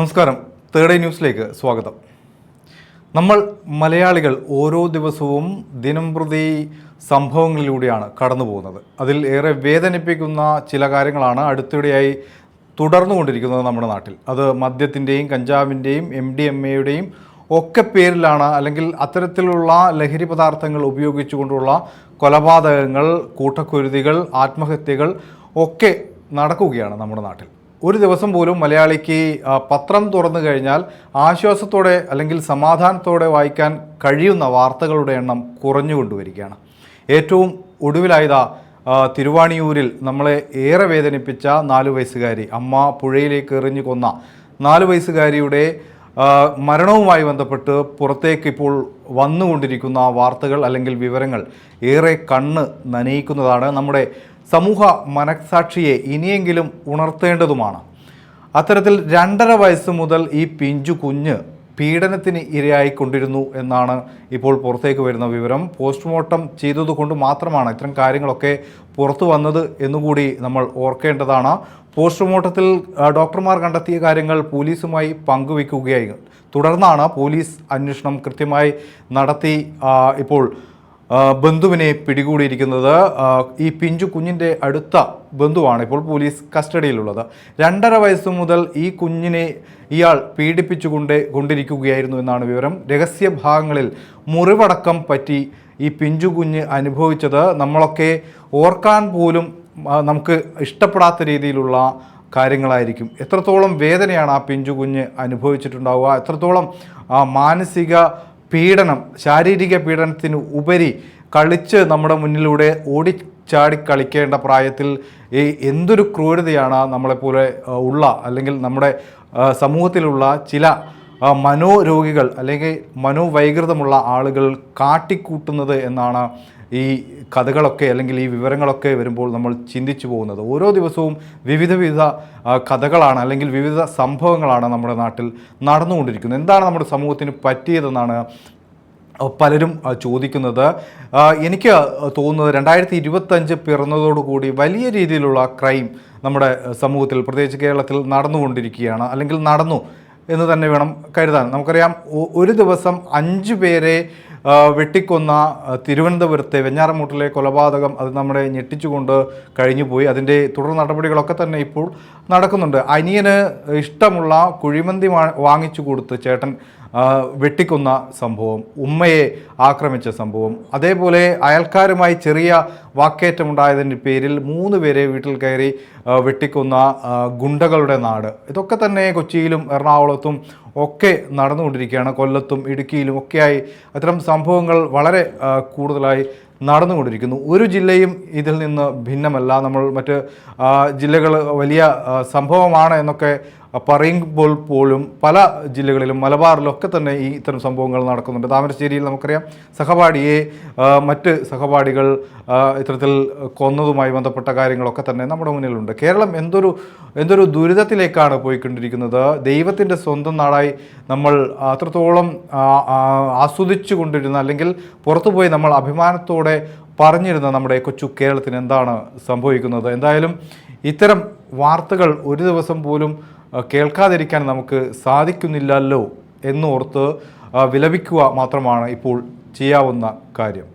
നമസ്കാരം. തേർഡ് ന്യൂസിലേക്ക് സ്വാഗതം. നമ്മൾ മലയാളികൾ ഓരോ ദിവസവും ദിനം പ്രതി സംഭവങ്ങളിലൂടെയാണ് കടന്നു പോകുന്നത്. അതിൽ ഏറെ വേദനിപ്പിക്കുന്ന ചില കാര്യങ്ങളാണ് അടുത്തിടെയായി തുടർന്നുകൊണ്ടിരിക്കുന്നത് നമ്മുടെ നാട്ടിൽ. അത് മദ്യത്തിന്റെയും കഞ്ചാവിന്റെയും എം ഡി എം എയുടെയും ഒക്കെ പേരിലാണ് അല്ലെങ്കിൽ അത്തരത്തിലുള്ള ലഹരി പദാർത്ഥങ്ങൾ ഉപയോഗിച്ചുകൊണ്ടുള്ള കൊലപാതകങ്ങൾ കൂട്ടക്കുരുതികൾ ആത്മഹത്യകൾ ഒക്കെ നടക്കുകയാണ് നമ്മുടെ നാട്ടിൽ. ഒരു ദിവസം പോലും മലയാളിക്ക് പത്രം തുറന്നു കഴിഞ്ഞാൽ ആശ്വാസത്തോടെ അല്ലെങ്കിൽ സമാധാനത്തോടെ വായിക്കാൻ കഴിയുന്ന വാർത്തകളുടെ എണ്ണം കുറഞ്ഞുകൊണ്ടുവരികയാണ് ഏറ്റവും ഒടുവിലായതാ തിരുവാണിയൂരിൽ നമ്മളെ ഏറെ വേദനിപ്പിച്ച നാലു വയസ്സുകാരി അമ്മ പുഴയിലേക്ക് എറിഞ്ഞു കൊന്ന നാലു വയസ്സുകാരിയുടെ മരണവുമായി ബന്ധപ്പെട്ട് പുറത്തേക്ക് ഇപ്പോൾ വന്നുകൊണ്ടിരിക്കുന്ന വാർത്തകൾ അല്ലെങ്കിൽ വിവരങ്ങൾ ഏറെ കണ്ണ് നനയിക്കുന്നതാണ് നമ്മുടെ സമൂഹ മനസാക്ഷിയെ ഇനിയെങ്കിലും ഉണർത്തേണ്ടതുമാണ്. അത്തരത്തിൽ രണ്ടര വയസ്സ് മുതൽ ഈ പിഞ്ചു കുഞ്ഞ് പീഡനത്തിന് ഇരയായിക്കൊണ്ടിരുന്നു എന്നാണ് ഇപ്പോൾ പുറത്തേക്ക് വരുന്ന വിവരം. പോസ്റ്റ്മോർട്ടം ചെയ്തതുകൊണ്ട് മാത്രമാണ് ഇത്തരം കാര്യങ്ങളൊക്കെ പുറത്തു വന്നത് എന്നുകൂടി നമ്മൾ ഓർക്കേണ്ടതാണ്. പോസ്റ്റ്മോർട്ടത്തിൽ ഡോക്ടർമാർ കണ്ടെത്തിയ കാര്യങ്ങൾ പോലീസുമായി പങ്കുവയ്ക്കുകയായി തുടർന്നാണ് പോലീസ് അന്വേഷണം കൃത്യമായി നടത്തി ഇപ്പോൾ ബന്ധുവിനെ പിടികൂടിയിരിക്കുന്നത് ഈ പിഞ്ചു കുഞ്ഞിന്റെ അടുത്ത ബന്ധുവാണ് ഇപ്പോൾ പോലീസ് കസ്റ്റഡിയിലുള്ളത്. രണ്ടര വയസ്സ് മുതൽ ഈ കുഞ്ഞിനെ ഇയാൾ പീഡിപ്പിച്ചുകൊണ്ട് കൊണ്ടിരിക്കുകയായിരുന്നു എന്നാണ് വിവരം. രഹസ്യ ഭാഗങ്ങളിൽ മുറിവടക്കം പറ്റി ഈ പിഞ്ചു കുഞ്ഞ് അനുഭവിച്ചത് നമ്മളൊക്കെ ഓർക്കാൻ പോലും നമുക്ക് ഇഷ്ടപ്പെടാത്ത രീതിയിലുള്ള കാര്യങ്ങളായിരിക്കും. എത്രത്തോളം വേദനയാണ് ആ പിഞ്ചു കുഞ്ഞ് അനുഭവിച്ചിട്ടുണ്ടാവുക? എത്രത്തോളം മാനസിക പീഡനം ശാരീരിക പീഡനത്തിന് ഉപരി കളിച്ച് നമ്മുടെ മുന്നിലൂടെ ഓടി ചാടി കളിക്കേണ്ട പ്രായത്തിൽ ഈ എന്തൊരു ക്രൂരതയാണ് നമ്മളെപ്പോലെ ഉള്ള അല്ലെങ്കിൽ നമ്മുടെ സമൂഹത്തിലുള്ള ചില മനോരോഗികൾ അല്ലെങ്കിൽ മനോവൈകൃതമുള്ള ആളുകൾ കാട്ടിക്കൂട്ടുന്നത് എന്നാണ് ഈ കഥകളൊക്കെ അല്ലെങ്കിൽ ഈ വിവരങ്ങളൊക്കെ വരുമ്പോൾ നമ്മൾ ചിന്തിച്ചു പോകുന്നത്. ഓരോ ദിവസവും വിവിധ വിവിധ കഥകളാണ് അല്ലെങ്കിൽ വിവിധ സംഭവങ്ങളാണ് നമ്മുടെ നാട്ടിൽ നടന്നുകൊണ്ടിരിക്കുന്നത്. എന്താണ് നമ്മുടെ സമൂഹത്തിന് പറ്റിയതെന്നാണ് പലരും ചോദിക്കുന്നത്. എനിക്ക് തോന്നുന്നത് രണ്ടായിരത്തി ഇരുപത്തഞ്ച് പിറന്നതോടുകൂടി വലിയ രീതിയിലുള്ള ക്രൈം നമ്മുടെ സമൂഹത്തിൽ പ്രത്യേകിച്ച് കേരളത്തിൽ നടന്നുകൊണ്ടിരിക്കുകയാണ് അല്ലെങ്കിൽ നടന്നു. എന്ന് തന്നെ വേണം കരുതാൻ. നമുക്കറിയാം ഒരു ദിവസം അഞ്ച് പേരെ വെട്ടിക്കൊന്ന തിരുവനന്തപുരത്തെ വെഞ്ഞാറമൂട്ടിലെ കൊലപാതകം അത് നമ്മളെ ഞെട്ടിച്ചുകൊണ്ട് കഴിഞ്ഞുപോയി. അതിന്റെ തുടർ നടപടികളൊക്കെ തന്നെ ഇപ്പോൾ നടക്കുന്നുണ്ട്. അനിയന് ഇഷ്ടമുള്ള കുഴിമന്തി വാങ്ങിച്ചു കൊടുത്ത് ചേട്ടൻ വെട്ടിക്കൊന്ന സംഭവം ഉമ്മയെ ആക്രമിച്ച സംഭവം. അതേപോലെ അയൽക്കാരുമായി ചെറിയ വാക്കേറ്റമുണ്ടായതിന്റെ പേരിൽ മൂന്ന് പേരെ വീട്ടിൽ കയറി വെട്ടിക്കൊന്ന ഗുണ്ടകളുടെ നാട്. ഇതൊക്കെ തന്നെ കൊച്ചിയിലും എറണാകുളത്തും ഒക്കെ നടന്നുകൊണ്ടിരിക്കുകയാണ്. കൊല്ലത്തും ഇടുക്കിയിലും ഒക്കെയായി അത്തരം സംഭവങ്ങൾ വളരെ കൂടുതലായി നടന്നുകൊണ്ടിരിക്കുന്നു. ഒരു ജില്ലയും ഇതിൽ നിന്ന് ഭിന്നമല്ല. നമ്മൾ മറ്റ് ജില്ലകൾ വലിയ സംഭവമാണ് എന്നൊക്കെ പറയുമ്പോൾ പോലും പല ജില്ലകളിലും മലബാറിലൊക്കെ തന്നെ ഈ ഇത്തരം സംഭവങ്ങൾ നടക്കുന്നുണ്ട്. താമരശ്ശേരിയിൽ നമുക്കറിയാം സഹപാഠിയെ മറ്റ് സഹപാഠികൾ ഇത്തരത്തിൽ കൊന്നതുമായി ബന്ധപ്പെട്ട കാര്യങ്ങളൊക്കെ തന്നെ നമ്മുടെ മുന്നിലുണ്ട്. കേരളം എന്തൊരു എന്തൊരു ദുരിതത്തിലേക്കാണ് പോയിക്കൊണ്ടിരിക്കുന്നത്? ദൈവത്തിന്റെ സ്വന്തം നാടായി നമ്മൾ അത്രത്തോളം ആസ്വദിച്ചു കൊണ്ടിരുന്ന അല്ലെങ്കിൽ പുറത്തുപോയി നമ്മൾ അഭിമാനത്തോടെ പറഞ്ഞിരുന്ന നമ്മുടെ കൊച്ചു കേരളത്തിന് എന്താണ് സംഭവിക്കുന്നത്? എന്തായാലും ഇത്തരം വാർത്തകൾ ഒരു ദിവസം പോലും കേൾക്കാതിരിക്കാൻ നമുക്ക് സാധിക്കുന്നില്ലല്ലോ എന്നോർത്ത് വിലപിക്കുക മാത്രമാണ് ഇപ്പോൾ ചെയ്യാവുന്ന കാര്യം.